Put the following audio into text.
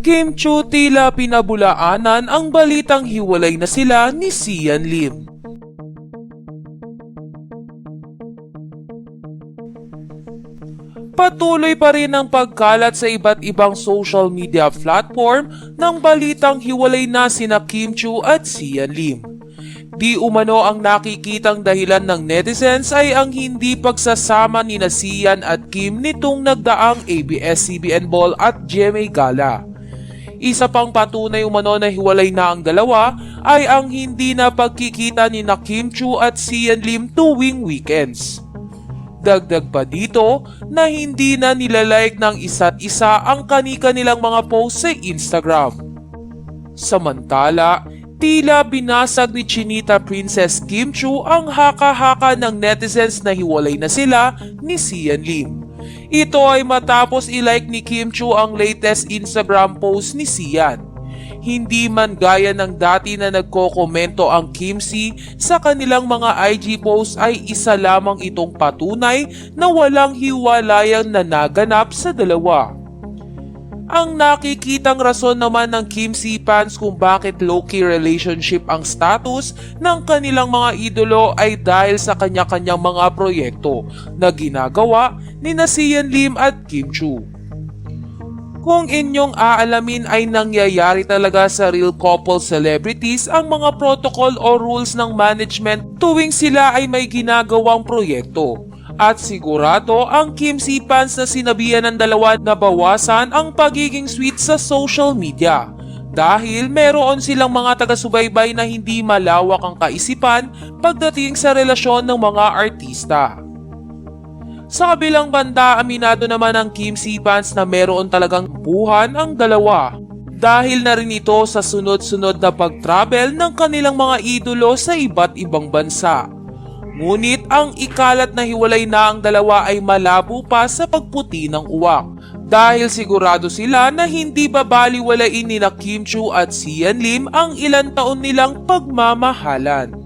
Kim Chu tila pinabulaanan ang balitang hiwalay na sila ni Sian Lim. Patuloy pa rin ang pagkalat sa iba't ibang social media platform ng balitang hiwalay na sina Kim Chu at Sian Lim. Di umano ang nakikitang dahilan ng netizens ay ang hindi pagsasama ni na Sian at Kim nitong nagdaang ABS-CBN Ball at GMA Gala. Isa pang patunay umano na hiwalay na ang dalawa ay ang hindi na pagkikita ni na Kim Chu at Sian Lim tuwing weekends. Dagdag pa dito na hindi na nilalike ng isa't isa ang kanika nilang mga post sa Instagram. Samantala, tila binasag ni Chinita Princess Kim Chu ang haka-haka ng netizens na hiwalay na sila ni Sian Lim. Ito ay matapos ilike ni Kim Chu ang latest Instagram post ni Sian. Hindi man gaya ng dati na nagkokomento ang Kim C sa kanilang mga IG posts ay isa lamang itong patunay na walang hiwalayang nanaganap sa dalawa. Ang nakikitang rason naman ng Kim C fans kung bakit low-key relationship ang status ng kanilang mga idolo ay dahil sa kanya-kanyang mga proyekto na ginagawa ni na Sian Lim at Kim Chu. Kung inyong aalamin ay nangyayari talaga sa real couple celebrities ang mga protocol o rules ng management tuwing sila ay may ginagawang proyekto. At sigurado ang Kim C fans na sinabihan ng dalawa na bawasan ang pagiging sweet sa social media. Dahil meron silang mga taga-subaybay na hindi malawak ang kaisipan pagdating sa relasyon ng mga artista. Sa kabilang banda, aminado naman ang Kim C fans na meron talagang buhan ang dalawa. Dahil na rin ito sa sunod-sunod na pag-travel ng kanilang mga idolo sa iba't ibang bansa. Ngunit ang ikalat na hiwalay na ang dalawa ay malabo pa sa pagputi ng uwak. Dahil sigurado sila na hindi babaliwalain ni na Kim Chu at Sian Lim ang ilang taon nilang pagmamahalan.